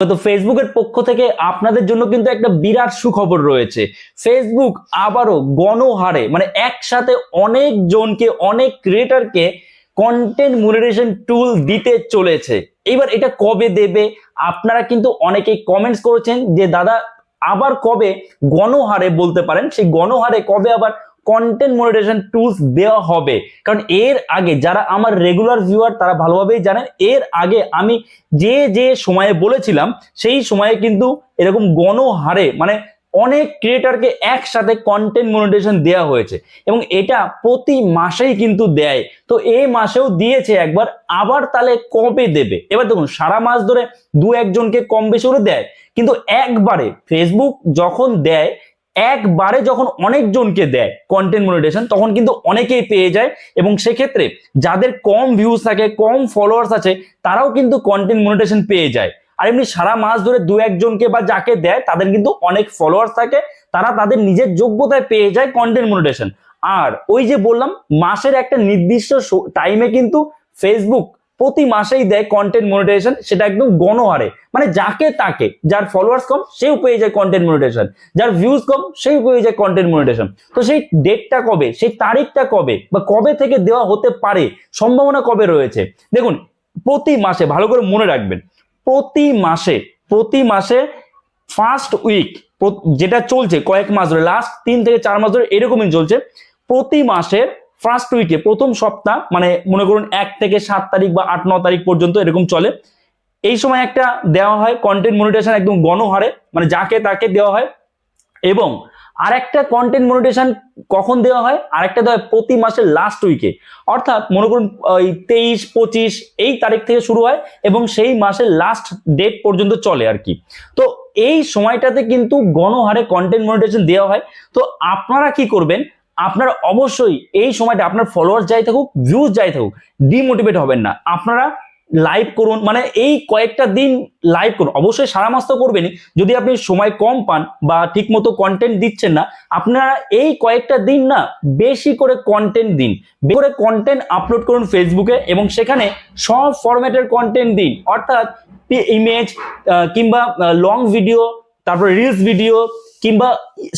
তো ফেসবুকের পক্ষ থেকে আপনাদের জন্য কিন্তু একটা বিরাট সুখবর রয়েছে। ফেসবুক আবারও গণহারে মানে একসাথে অনেক জনকে, অনেক ক্রিয়েটারকে কন্টেন্ট মনিটাইজেশন টুল দিতে চলেছে। এবার এটা কবে দেবে? আপনারা কিন্তু অনেকেই কমেন্টস করেছেন যে, দাদা, আবার কবে গণহারে বলতে পারেন? সেই গণহারে কবে আবার কন্টেন্ট মনিটাইজেশন টুলস দেওয়া হবে। কারণ এর আগে যারা আমার রেগুলার ভিউয়ার তারা ভালোভাবেই জানেন, এর আগে আমি যে যে সময়ে বলেছিলাম, সেই সময়ে কিন্তু এরকম গণহারে মানে অনেক ক্রিয়েটারকে একসাথে কন্টেন্ট মনিটাইজেশন দেওয়া হয়েছে। এবং এটা প্রতি মাসেই কিন্তু দেয়। তো এই মাসেও দিয়েছে একবার, আবার তাহলে কবে দেবে? এবার দেখুন, সারা মাস ধরে দু একজনকে কম বেশি করে দেয়। কিন্তু একবারে ফেসবুক যখন দেয় একবারে যখন অনেকজনকে দেয় কন্টেন্ট মনিটেশন তখন কিন্তু অনেকেই পেয়ে যায়। এবং সেক্ষেত্রে যাদের কম ভিউজ থাকে, কম ফলোয়ার্স আছে, তারাও কিন্তু কন্টেন্ট মনিটেশন পেয়ে যায়। আর এমনি সারা মাস ধরে দু একজনকে বা যাকে দেয়, তাদের কিন্তু অনেক ফলোয়ার্স থাকে। তারা তাদের নিজের যোগ্যতায় পেয়ে যায় কন্টেন্ট মনিটেশন আর ওই যে বললাম, মাসের একটা নির্দিষ্ট টাইমে কিন্তু ফেসবুক প্রতি মাসেই দেয় কন্টেন্ট মনিটাইজেশন সেটা একদম গণহারে। মানে যাকে তাকে, যার ফলোয়ার্স কম, সেও পেয়ে যায় কন্টেন্ট মনিটাইজেশন যার ভিউজ কম সেই পেয়ে যায় কন্টেন্ট মনিটাইজেশন তো সেই ডেটটা কবে, সেই তারিখটা কবে, বা কবে থেকে দেওয়া হতে পারে, সম্ভাবনা কবে রয়েছে? দেখুন, প্রতি মাসে, ভালো করে মনে রাখবেন, প্রতি মাসে প্রতি মাসে ফার্স্ট উইক যেটা চলছে কয়েক মাস ধরে লাস্ট তিন থেকে চার মাস ধরে এরকমই চলছে, প্রতি মাসের ফার্স্ট উইকে প্রথম সপ্তাহ মানে মনে করুন এক থেকে সাত তারিখ বা আট, ন তারিখ পর্যন্ত এরকম চলে। এই সময় একটা দেওয়া হয় কন্টেন্ট মনিটেশন একদম গণহারে মানে যাকে তাকে দেওয়া হয়। এবং আরেকটা কন্টেন্ট মনিটেশন কখন দেওয়া হয়? আরেকটা দেওয়া হয় প্রতি মাসের লাস্ট উইকে অর্থাৎ মনে করুন, ওই তেইশ, পঁচিশ, এই তারিখ থেকে শুরু হয় এবং সেই মাসের লাস্ট ডেট পর্যন্ত চলে আর কি। তো এই সময়টাতে কিন্তু গণহারে কন্টেন্ট মনিটেশন দেওয়া হয়। তো আপনারা কি করবেন? আপনারা অবশ্যই এই সময়টা আপনার ফলোয়ার্স যাই থাকুক ভিউজ যাই থাকুক ডিমোটিভেট হবেন না। আপনারা লাইভ করুন মানে এই কয়েকটা দিন লাইভ করুন। অবশ্যই সারা মাস তো করবেনই। যদি আপনি সময় কম পান বা ঠিক মতো কন্টেন্ট দিচ্ছেন না, আপনারা এই কয়েকটা দিন না বেশি করে কন্টেন্ট দিন। করে কন্টেন্ট আপলোড করুন ফেসবুকে এবং সেখানে সব ফরম্যাটের কন্টেন্ট দিন। অর্থাৎ ইমেজ কিংবা লং ভিডিও তারপর রিলস ভিডিও কিংবা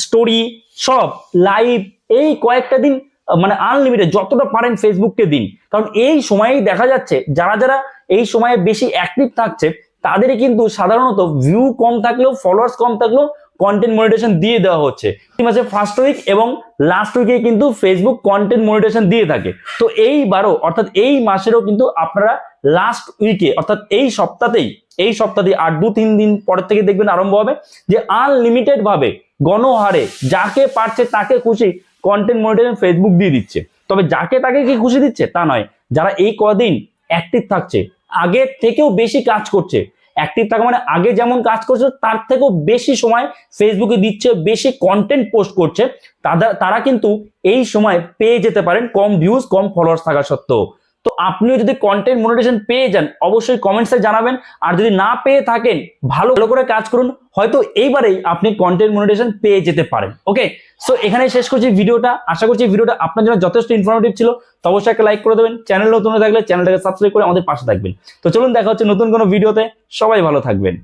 স্টোরি সব লাইভ এই কয়েকটা দিন মানে আনলিমিটেড যতটা পারেন ফেসবুককে দিন। কারণ এই সময়েই দেখা যাচ্ছে, যারা যারা এই সময়ে বেশি অ্যাক্টিভ থাকছে, তাদেরই কিন্তু সাধারণত ভিউ কম থাকলেও ফলোয়ার্স কম থাকলেও কন্টেন্ট মনিটেশন দিয়ে দেওয়া হচ্ছে। মাসে ফার্স্ট উইক এবং লাস্ট উইকে কিন্তু ফেসবুক কন্টেন্ট মনিটেশন দিয়ে থাকে। তো এইবারও, অর্থাৎ এই মাসেরও কিন্তু আপনারা লাস্ট উইকে অর্থাৎ এই সপ্তাহতেই এই সপ্তাহে আর দু তিন দিন পরের থেকে দেখবেন আরম্ভ হবে যে আনলিমিটেড ভাবে গণহারে যাকে পারছে তাকে খুশি কন্টেন্ট মনিটাইজেশন ফেসবুক দিয়ে দিচ্ছে। তবে যাকে তাকে কি খুশি দিচ্ছে তা নয়, যারা এই কদিন অ্যাক্টিভ থাকছে, আগের থেকেও বেশি কাজ করছে। অ্যাক্টিভ থাকা মানে আগে যেমন কাজ করছে, তার থেকেও বেশি সময় ফেসবুকে দিচ্ছে, বেশি কন্টেন্ট পোস্ট করছে। তারা কিন্তু এই সময় পেয়ে যেতে পারেন, কম ভিউজ কম ফলোয়ার্স থাকা সত্ত্বেও। তো আপনিও যদি কন্টেন্ট মনিটেশন পেয়ে যান, অবশ্যই কমেন্টসে জানাবেন। আর যদি না পেয়ে থাকেন, ভালো ভালো করে কাজ করুন। হয়তো এইবারেই আপনি কন্টেন্ট মনিটেশন পেয়ে যেতে পারেন ওকে সো এখানে শেষ করছি ভিডিওটা। আশা করছি ভিডিওটা আপনার জন্য যথেষ্ট ইনফরমেটিভ ছিল। তো অবশ্যই একটা লাইক করে দেবেন। চ্যানেল নতুন থাকলে চ্যানেলটাকে সাবস্ক্রাইব করে আমাদের পাশে থাকবেন। তো চলুন দেখা হচ্ছে নতুন কোনো ভিডিওতে। সবাই ভালো থাকবেন।